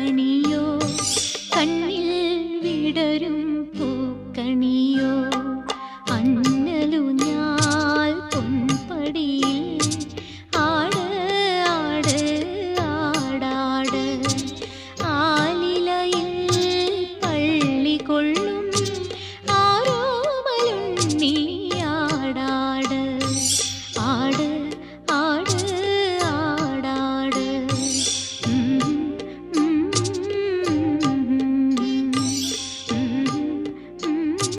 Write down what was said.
പൂക്കണിയോ കണ്ണിൽ വിടരും പൂക്കണിയോ? അന്നലു ഞാൻ പൊൻപടിയിൽ ആട് ആട് ആടാട്. ആലിലയിൽ പള്ളി കൊള്ളു